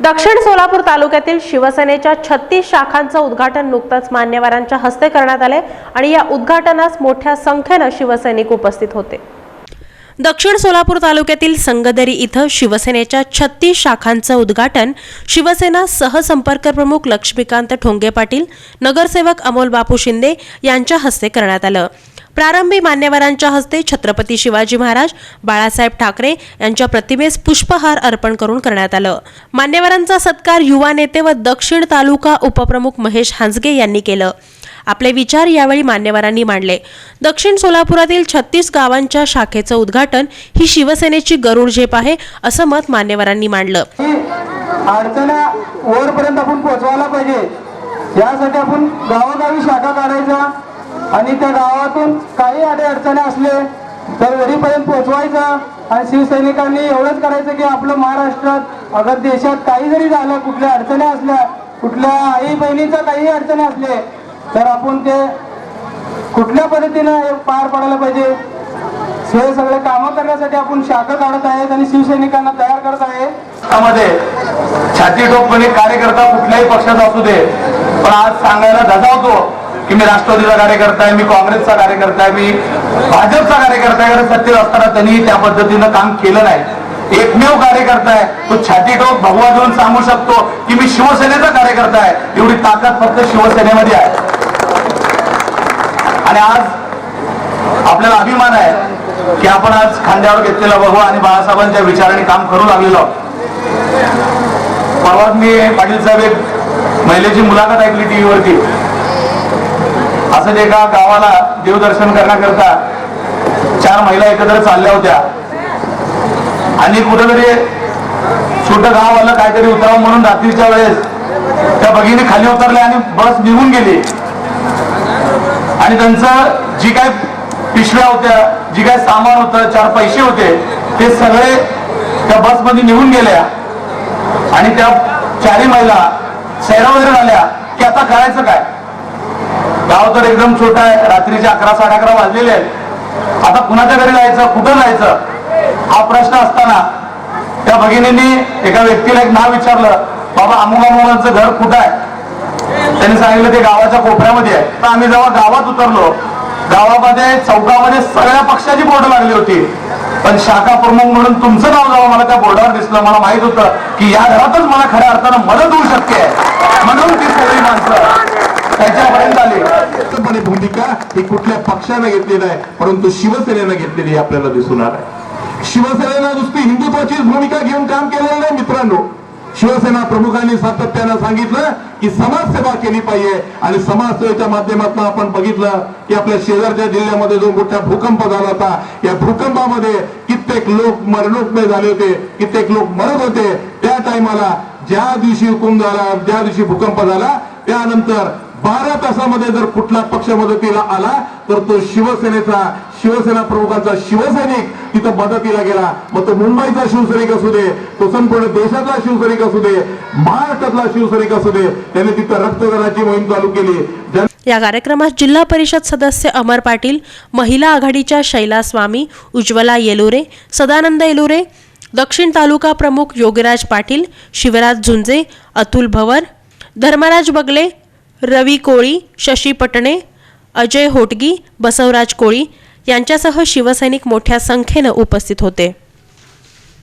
दक्षिण सोलापूर तालुक्यातील शिवसेनेच्या छत्तीस शाखांचं उद्घाटन नुकतंच मान्यवरांच्या हस्ते करण्यात आले आणि या उद्घाटनास मोठ्या संख्येनं शिवसैनिक उपस्थित होते. दक्षिण सोलापूर तालुक्यातील संगदरी इथं शिवसेनेच्या छत्तीस शाखांचं उद्घाटन शिवसेना सहसंपर्क प्रमुख लक्ष्मीकांत ठोंगे पाटील नगरसेवक अमोल बापू शिंदे यांच्या हस्ते करण्यात आलं. प्रारंभी मान्यवरांच्या हस्ते छत्रपती शिवाजी महाराज बाळासाहेब ठाकरे यांच्या प्रतिमेस पुष्पहार अर्पण करून करण्यात आलं. मान्यवरांचा सत्कार युवा नेते व दक्षिण तालुका उपप्रमुख महेश हांजगे यांनी केलं. आपले विचार यावेळी मान्यवरांनी मांडले. दक्षिण सोलापुरातील छत्तीस गावांच्या शाखेचं उद्घाटन ही शिवसेनेची गरुड झेप आहे असं मत मान्यवरांनी मांडलं. अडचणा वरपर्यंत आपण पोहोचवायला पाहिजे. यासाठी आपण गावोगावी शाखा काढायच्या. आणि त्या गावातून काही अडे अडचणी असले तर वरीपर्यंत पोहोचवायचा. आणि शिवसैनिकांनी एवढंच करायचं की आपलं महाराष्ट्रात अगर देशात काही जरी झालं कुठल्या अडचणी असल्या कुठल्या आई बहिणीच्या काही अडचणी असले तर आपण ते कुठल्या पद्धतीनं हे पार पडायला पाहिजे? हे सगळे कामं करण्यासाठी आपण शाखा काढत आहेत आणि शिवसैनिकांना तयार करत आहे. त्यामध्ये छाती ठोकपणे कार्यकर्ता कुठल्याही पक्षाचा असू दे पण आज सांगायला धजावतो की मी राष्ट्रवादीचा कार्यकर्ता आहे मी काँग्रेसचा कार्यकर्ता आहे मी भाजपचा कार्यकर्ता आहे कारण सत्तेत असताना त्यांनी त्या पद्धतीनं काम केलं नाही. एकमेव कार्यकर्ता आहे तो छाती ठोक भगवा देऊन सांगू शकतो की मी शिवसेनेचा कार्यकर्ता आहे एवढी ताकद फक्त शिवसेनेमध्ये आहे. आणि आज आपल्याला अभिमान आहे की आपण आज खांद्यावर घेतलेला बघू आणि बाळासाहेबांच्या विचाराने काम करू लागलेलो परवाच मी पाटील साहेब एक महिलेची मुलाखत ऐकली टीव्हीवरती. असं जे एका गावाला देवदर्शन करण्याकरता चार महिला एकत्र चालल्या होत्या. आणि कुठेतरी छोटं गाव आलं काहीतरी उतरावं म्हणून रात्रीच्या वेळेस त्या भगिनी खाली उतरल्या आणि बस निघून गेली. आणि त्यांचं जी काय पिशव्या होत्या जी काय सामान होतं चार पैसे होते ते सगळे त्या बसमध्ये निघून गेल्या. आणि त्या चारी महिला सैरा वगैरे झाल्या. की आता करायचं काय? गाव तर एकदम छोटा आहे. रात्रीचे अकरा साडे अकरा वाजलेले आहेत. आता कुणाच्या घरी जायचं? कुठं जायचं? हा प्रश्न असताना त्या भगिनींनी एका व्यक्तीला एक नाव विचारलं बाबा अमुक घर कुठं आहे? त्यांनी सांगितलं ते गावाच्या कोपऱ्यामध्ये आहे. तर आम्ही जेव्हा गावात उतरलो गावामध्ये चौकामध्ये सगळ्या पक्षाची बोर्ड लागली होती. पण शाखा प्रमुख म्हणून तुमचं नाव जेव्हा मला त्या बोर्डावर दिसलं. मला माहीत होतं की या घरातच मला खऱ्या अर्थानं मदत होऊ शकते. म्हणून ती सगळी माणसं त्याच्यापर्यंत आले. स्पष्टपणे भूमिका ही कुठल्या पक्षाने घेतलेली आहे परंतु शिवसेनेनं घेतलेली आपल्याला दिसून आलं आहे. शिवसेनेनं नुसती हिंदुत्वाचीच भूमिका घेऊन काम केलेलं नाही मित्रांनो. शिवसेना प्रमुखांनी सातत्यानं सांगितलं की समाजसेवा केली पाहिजे आणि समाजसेवेच्या माध्यमातून आपण बघितलं की आपल्या शेजारच्या जिल्ह्यामध्ये जो मोठा भूकंप झाला होता या भूकंपामध्ये कित्येक लोक मरणोत्मय झाले होते कित्येक लोक मरत होते. त्या टायमाला ज्या दिवशी हुकूम झाला ज्या दिवशी भूकंप झाला त्यानंतर बारा तासामध्ये जर कुठला पक्ष मदतीला आला तर तो शिवसेनेचा शिवसेना प्रमुखांचा शिवसैनिक तिथं मदतीला गेला. मग तो मुंबईचा शिवसैनिक असू दे तो संपूर्ण देशाचा शिवसैनिक असू दे महाराष्ट्रातला शिवसैनिक असू दे त्याने तिथं रक्तदानाची मोहीम चालू केली. या कार्यक्रमात जिल्हा परिषद सदस्य अमर पाटील महिला आघाडीच्या शैला स्वामी उज्ज्वला येलुरे सदानंद येलुरे दक्षिण तालुका प्रमुख योगराज पाटील शिवराज झुंजे अतुल भवर धर्मराज बगले रवी कोळी शशी पटणे अजय होटगी बसवराज कोळी यांच्यासह शिवसैनिक मोठ्या संख्येनं उपस्थित होते.